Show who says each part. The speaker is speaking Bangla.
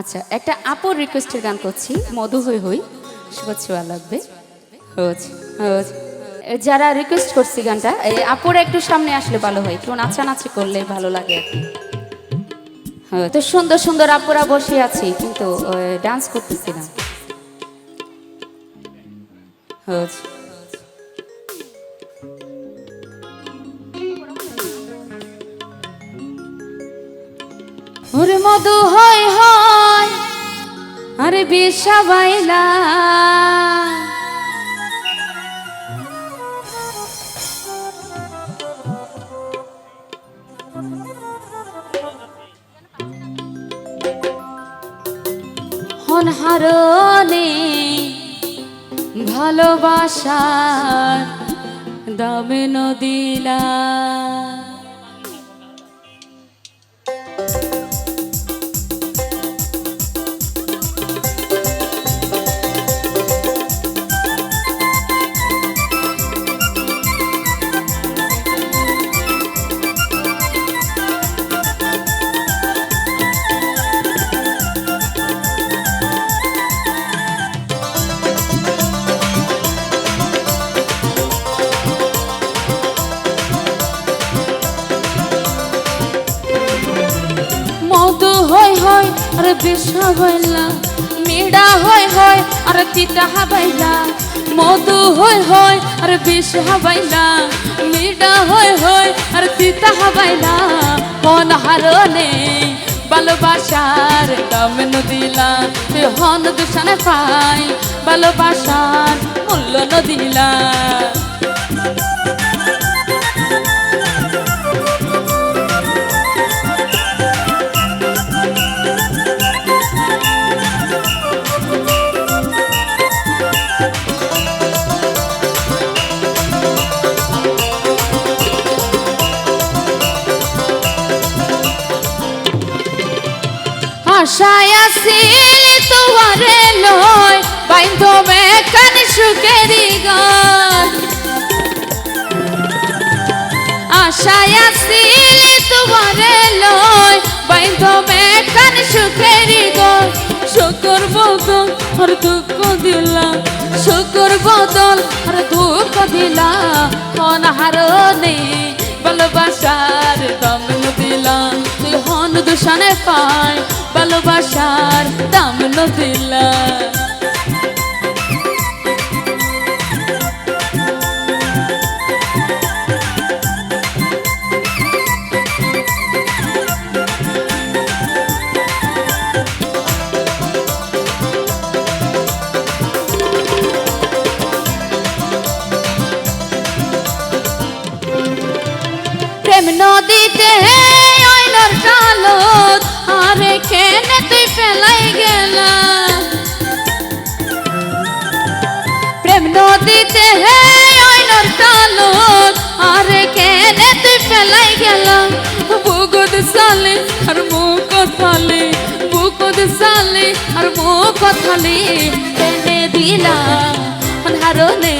Speaker 1: আচ্ছা একটা আপুর রিকোয়েস্টের গান করছি। মধু হই হই শুভচ্ছা লাগবে। যারা রিকোয়েস্ট করছি গানটা এই আপুরা একটু সামনে আসলে ভালো হয়। একটু নাচানাচি করলে ভালো লাগে আর কি। হ্যাঁ তো সুন্দর সুন্দর আপুরা বসে আছি, কিন্তু ডান্স করতেছি না। মধু হয় আরে বেশা বাইলা হনহারনে ভালোবাসার দামে নদিলা। আরে বিষা বাইলা মিডা হয় হয় আরে তিতা হাবাইলা, মধু হয় হয় আরে বিষা হাবাইলা মিডা হয় হয় আরে তিতা হাবাইলা কোন হারনে ভালোবাসার দাম নদিলা হন দূষণে পাই, ভালোবাসার মূল্য নদিলা আশায় আসিল তোমারে লয়, বাইন্ধ মেকান সুখেরি গান। আশায় আসিল তোমারে লয়, বাইন্ধ মেকান সুখেরি গান। শুকর বদল, আর দুঃখ দিলা শুকর বদল, আর দুঃখ দিলা অনাহারনে ভালোবাসার দম দিলা তুই হন দূষণে পায় ভালোবাসার দাম দিলা প্রেম নদীতে অইনর কালত প্রেম হে অইনর কালত আরে কেনে তুই ফেলাই গেল। বুকুদ সালে আর মুখ থালে বুকুদ সালে আর মুখ থালে কেনে দিলা হারনে